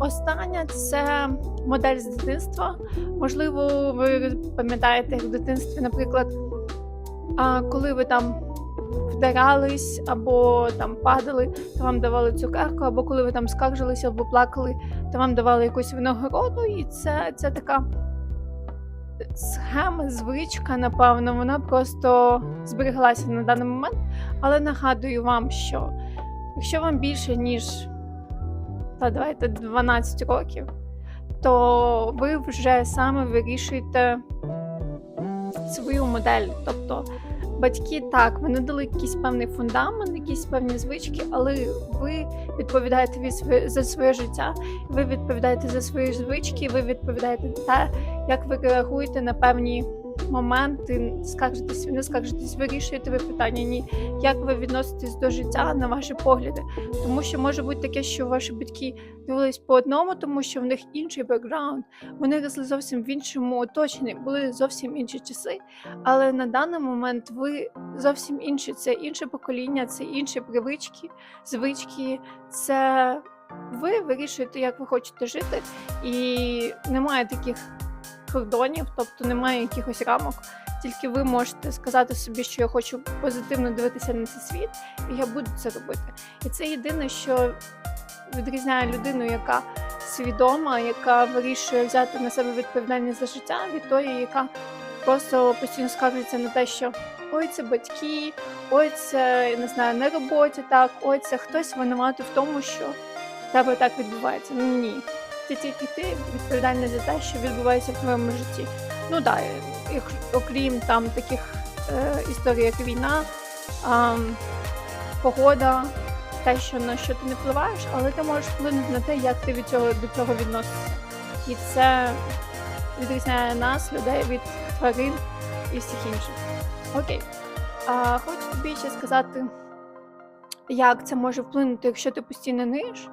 остання це модель з дитинства. Можливо, ви пам'ятаєте, в дитинстві, наприклад, коли ви там вдарались або там падали, то вам давали цукерку, або коли ви там скаржилися або плакали, то вам давали якусь винагороду, і це, це така схема, звичка, напевно, вона просто збереглася на даний момент. Але нагадую вам, що якщо вам більше, ніж та давайте 12 років, то ви вже саме вирішуєте свою модель. Тобто батьки так, вони дали якийсь певний фундамент, якісь певні звички, але ви відповідаєте від за своє життя, ви відповідаєте за свої звички, ви відповідаєте за те, як ви реагуєте на певні моменти, скаржитесь, не скаржитесь, вирішуєте ви питання, ні, як ви відноситесь до життя на ваші погляди. Тому що може бути таке, що ваші батьки дивились по одному, тому що в них інший бекграунд, вони росли зовсім в іншому оточенні, були зовсім інші часи. Але на даний момент ви зовсім інші. Це інше покоління, це інші привички, звички. Це ви вирішуєте, як ви хочете жити, і немає таких кордонів, тобто немає якихось рамок. Тільки ви можете сказати собі, що я хочу позитивно дивитися на цей світ, і я буду це робити. І це єдине, що відрізняє людину, яка свідома, яка вирішує взяти на себе відповідальність за життя, від тої, яка просто постійно скаржиться на те, що ой, це батьки, ой, це не знаю, на роботі так, ой, це хтось винуватий в тому, що тебе так відбувається. Ну ні. Ти тільки ти відповідальний за те, що відбувається в твоєму житті. Ну так, да, окрім там таких е, історій, як війна, е, погода, те, що на що ти не впливаєш, але ти можеш вплинути на те, як ти від цього до цього відносишся. І це відрізняє нас, людей від тварин і всіх інших. Окей. А, хочу тобі ще сказати, як це може вплинути, якщо ти постійно ниєш.